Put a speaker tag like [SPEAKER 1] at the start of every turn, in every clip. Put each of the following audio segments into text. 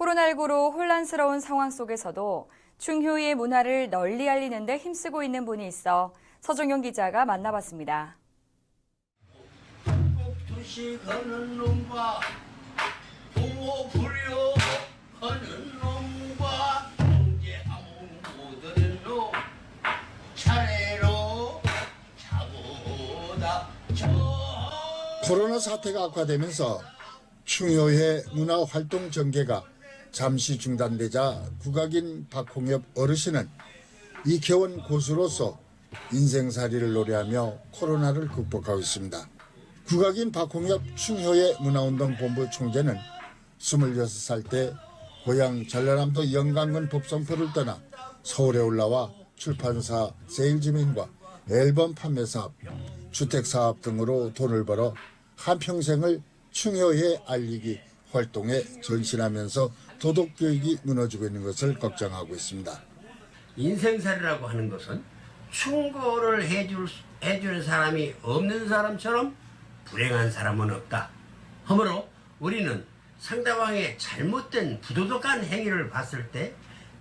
[SPEAKER 1] 코로나19로 혼란스러운 상황 속에서도 충효의 문화를 널리 알리는 데 힘쓰고 있는 분이 있어 서종영 기자가 만나봤습니다.
[SPEAKER 2] 코로나 사태가 악화되면서 충효회 문화 활동 전개가 잠시 중단되자 국악인 박홍엽 어르신은 이태원 고수로서 인생살이를 노래하며 코로나를 극복하고 있습니다. 국악인 박홍엽 충효회 문화운동 본부 총재는 26살 때 고향 전라남도 영광군 법성포를 떠나 서울에 올라와 출판사 세일즈민과 앨범 판매 사업, 주택 사업 등으로 돈을 벌어 한평생을 충효에 알리기 활동에 전신하면서 도덕 교육이 무너지고 있는 것을 걱정하고 있습니다.
[SPEAKER 3] 인생살이라고 하는 것은 충고를 해줄, 해주는 사람이 없는 사람처럼 불행한 사람은 없다. 허물어 우리는 상대방의 잘못된 부도덕한 행위를 봤을 때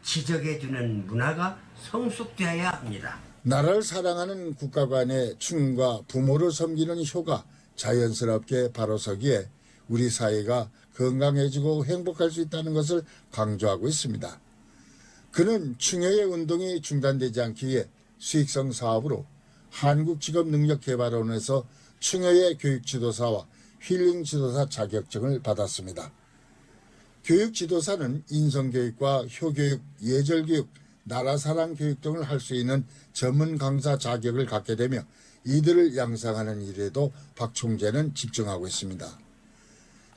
[SPEAKER 3] 지적해주는 문화가 성숙되어야 합니다.
[SPEAKER 2] 나라를 사랑하는 국가 간의 충과 부모를 섬기는 효가 자연스럽게 바로서기에 우리 사회가 건강해지고 행복할 수 있다는 것을 강조하고 있습니다. 그는 충혈의 운동이 중단되지 않기 위해 수익성 사업으로 한국직업능력개발원에서 충혈의 교육지도사와 힐링지도사 자격증을 받았습니다. 교육지도사는 인성교육과 효교육, 예절교육, 나라사랑 교육 등을 할 수 있는 전문 강사 자격을 갖게 되며 이들을 양성하는 일에도 박 총재는 집중하고 있습니다.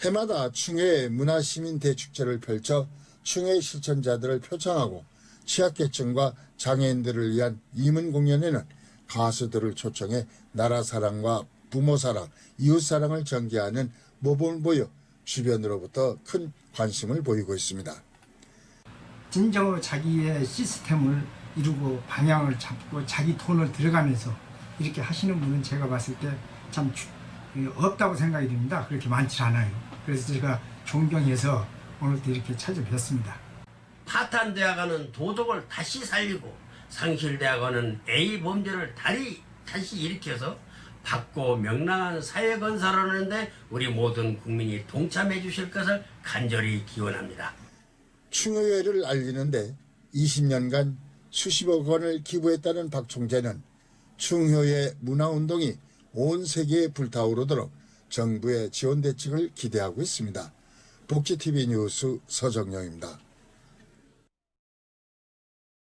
[SPEAKER 2] 해마다 충해 문화시민 대축제를 펼쳐 충해 실천자들을 표창하고 취약계층과 장애인들을 위한 이문 공연에는 가수들을 초청해 나라 사랑과 부모 사랑, 이웃 사랑을 전개하는 모범을 보여 주변으로부터 큰 관심을 보이고 있습니다.
[SPEAKER 4] 진정으로 자기의 시스템을 이루고 방향을 잡고 자기 돈을 들어가면서 이렇게 하시는 분은 제가 봤을 때참 없다고 생각이 듭니다. 그렇게 많지 않아요. 그래서 제가 존경해서 오늘도 이렇게 찾아뵙습니다.
[SPEAKER 3] 파탄대학원은 도덕을 다시 살리고 상실대학원은 A 범죄를 다리 다시 일으켜서 밝고 명랑한 사회 건설을 하는데 우리 모든 국민이 동참해 주실 것을 간절히 기원합니다.
[SPEAKER 2] 충효회를 알리는데 20년간 수십억 원을 기부했다는 박 총재는 충효회 문화운동이 온 세계에 불타오르도록 정부의 지원 대책을 기대하고 있습니다. 복지TV 뉴스 서정영입니다.